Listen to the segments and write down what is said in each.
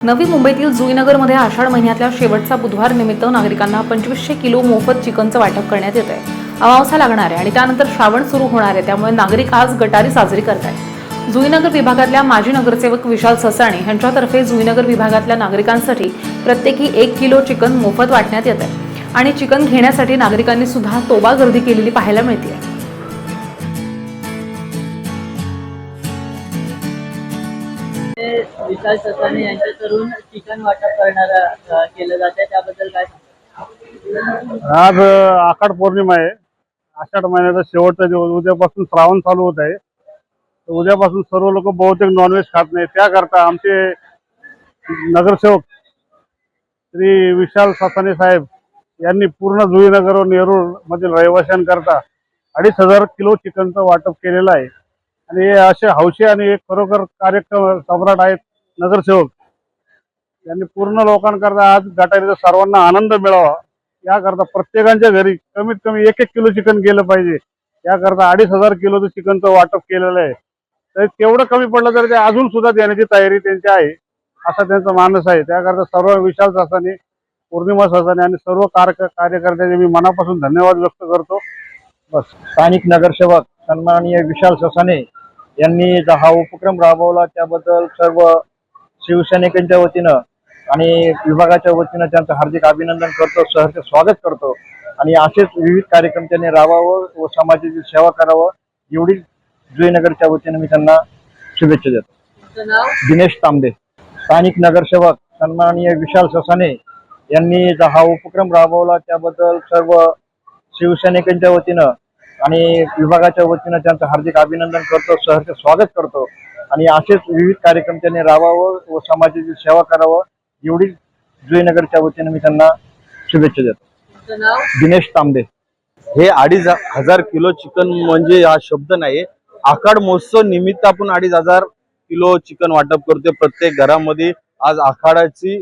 नवी मुंबईतील जुईनगरमध्ये आषाढ महिन्यातल्या शेवटचा बुधवार निमित्त नागरिकांना पंचवीसशे किलो मोफत चिकनचं वाटप करण्यात येत आहे अमावस्या लागणार आहे आणि त्यानंतर श्रावण सुरू होणार आहे त्यामुळे नागरिक आज गटारी साजरी करत आहेत जुईनगर विभागातल्या माजी नगरसेवक विशाल ससाणे यांच्यातर्फे जुईनगर विभागातल्या नागरिकांसाठी प्रत्येकी एक किलो चिकन मोफत वाटण्यात येत आहे आणि चिकन घेण्यासाठी नागरिकांनी सुद्धा तोबा गर्दी केलेली पाहायला मिळते ते विशाल ससाने यांच्याकडून चिकन वाटप करणार केलं जाते त्याबद्दल काय आज आषाढ पौर्णिमा आहे. आषाढ महिन्याचा शेवटचा दिवस. उद्यापासून श्रावण चालू होत आहे. उद्यापासून सर्व लोक बहुतेक नॉनव्हेज खात नाही त्याकरता आमचे नगरसेवक श्री विशाल सासाने साहेब यांनी पूर्ण जुईनगर व नेरूळ मधील रहिवाशांकरता अडीच हजार किलो चिकनचं वाटप केलेलं आहे. आणि हे असे हौशी आणि एक खरोखर कार्यक्रम सम्राट आहेत नगरसेवक. त्यांनी पूर्ण लोकांकरता आज गटारीचा सर्वांना आनंद मिळावा. याकरता प्रत्येकाच्या घरी कमीत कमी एक एक किलो चिकन गेलं पाहिजे. याकरता अडीच हजार किलोचं चिकनचं वाटप केलेलं आहे. तर तेवढं कमी पडलं तर ते अजून सुद्धा देण्याची तयारी त्यांची आहे. असा त्यांचा मानस आहे. त्याकरता सर्व विशाल सासाने पौर्णिमा सासाने आणि सर्व कार्य कार्यकर्त्यांचे मी मनापासून धन्यवाद व्यक्त करतो. बस. स्थानिक नगरसेवक सन्माननीय विशाल ससाने यांनी जो हा उपक्रम राबवला त्याबद्दल सर्व शिवसैनिकांच्या वतीनं आणि विभागाच्या वतीनं त्यांचं हार्दिक अभिनंदन करतो सहर्ष स्वागत करतो. आणि असेच विविध कार्यक्रम त्यांनी राबावं व समाजाची सेवा करावं एवढी जुईनगरच्या वतीनं मी त्यांना शुभेच्छा देतो. दिनेश तांबे स्थानिक नगरसेवक सन्माननीय विशाल ससाने यांनी जो हा उपक्रम राबवला त्याबद्दल सर्व शिवसैनिकांच्या वतीनं आणि विभागाच्या वतीनं त्यांचं हार्दिक अभिनंदन करतो सहर्ष स्वागत करतो. आणि असेच विविध कार्यक्रम त्यांनी राबवावं व समाजाची सेवा करावं एवढी जुईनगरच्या वतीनं मी त्यांना शुभेच्छा देतो. दिनेश तांबे. हे अडीच हजार किलो चिकन म्हणजे हा शब्द नाही आखाड महोत्सव निमित्त आपण अडीच हजार किलो चिकन वाटप करतोय. प्रत्येक घरामध्ये आज आखाडाची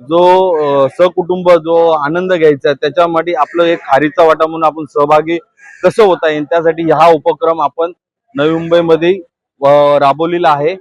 जो अं, सहकुटुंब जो आनंद घ्यायचा त्याच्यामध्ये आपलं एक खारीचा वाटा म्हणून आपण सहभागी कसं होता येईल त्यासाठी हा उपक्रम आपण नवी मुंबईमध्ये राबवलेला आहे.